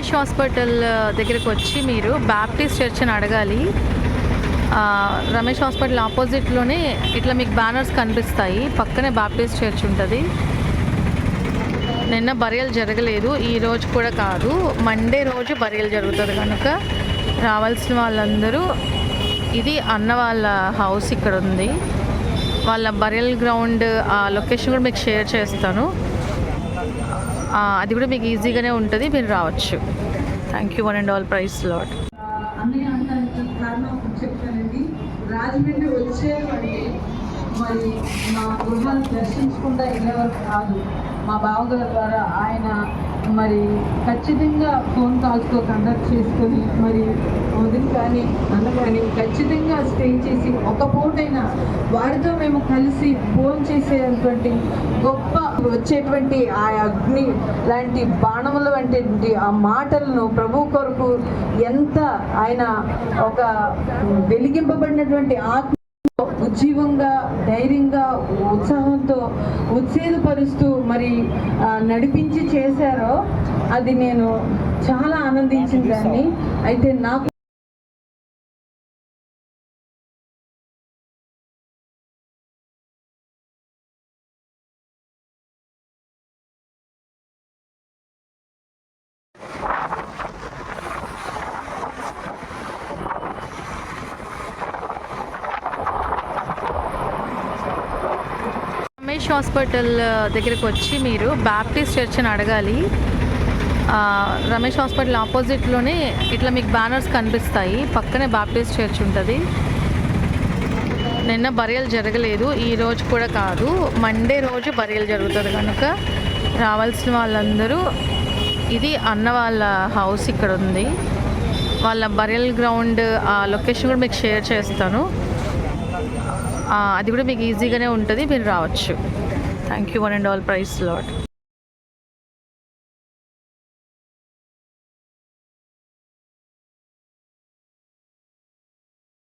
Ramesh hospital దగ్గరికి వచ్చి మీరు బ్యాప్టిస్ట్ చర్చ్ అని అడగాలి. రమేష్ హాస్పిటల్ ఆపోజిట్లోనే ఇట్లా మీకు బ్యానర్స్ కనిపిస్తాయి. పక్కనే బాప్టిస్ట్ చర్చ్ ఉంటుంది. నిన్న బరియలు జరగలేదు. ఈ రోజు కూడా కాదు. మండే రోజు బరియలు జరుగుతుంది కనుక రావాల్సిన వాళ్ళందరూ ఇది అన్న వాళ్ళ హౌస్ ఇక్కడ ఉంది. వాళ్ళ బరియల్ గ్రౌండ్ ఆ లొకేషన్ కూడా మీకు షేర్ చేస్తాను. అది కూడా మీకు ఈజీగానే ఉంటుంది మీరు రావచ్చు. Thank you one and all price lot Rajahmundry వచ్చేవాడి మరి మా గృహాన్ని దర్శించకుండా వెళ్ళేవారు కాదు. మా బావగారి ద్వారా ఆయన మరి ఖచ్చితంగా ఫోన్ కాల్స్తో కండక్ట్ చేసుకొని మరి వదిన కానీ అన్న కానీ ఖచ్చితంగా స్టే చేసి ఒక పూటైనా వారితో మేము కలిసి ఫోన్ చేసేటువంటి గొప్ప వచ్చేటువంటి ఆ అగ్ని లాంటి బాణముల వంటి ఆ మాటలను ప్రభు కొరకు ఎంత ఆయన ఒక వెలిగింపబడినటువంటి ఆత్మ ఉజ్జీవంగా ధైర్యంగా ఉత్సాహంతో ఉత్తేజపరుస్తూ మరి నడిపించి చేశారో అది నేను చాలా ఆనందించిన దాన్ని. అయితే నాకు రమేష్ హాస్పిటల్ దగ్గరికి వచ్చి మీరు బ్యాప్టిస్ట్ చర్చ్ అని అడగాలి. రమేష్ హాస్పిటల్ ఆపోజిట్లోనే ఇట్లా మీకు బ్యానర్స్ కనిపిస్తాయి. పక్కనే బ్యాప్టిస్ట్ చర్చ్ ఉంటుంది. నిన్న బరియలు జరగలేదు. ఈ రోజు కూడా కాదు. మండే రోజు బరియలు జరుగుతుంది కనుక రావాల్సిన వాళ్ళందరూ ఇది అన్న వాళ్ళ హౌస్ ఇక్కడ ఉంది వాళ్ళ బరియల్ గ్రౌండ్ ఆ లొకేషన్ కూడా మీకు షేర్ చేస్తాను. అది కూడా మీకు ఈజీగానే ఉంటుంది మీరు రావచ్చు. Thank you one and all price lot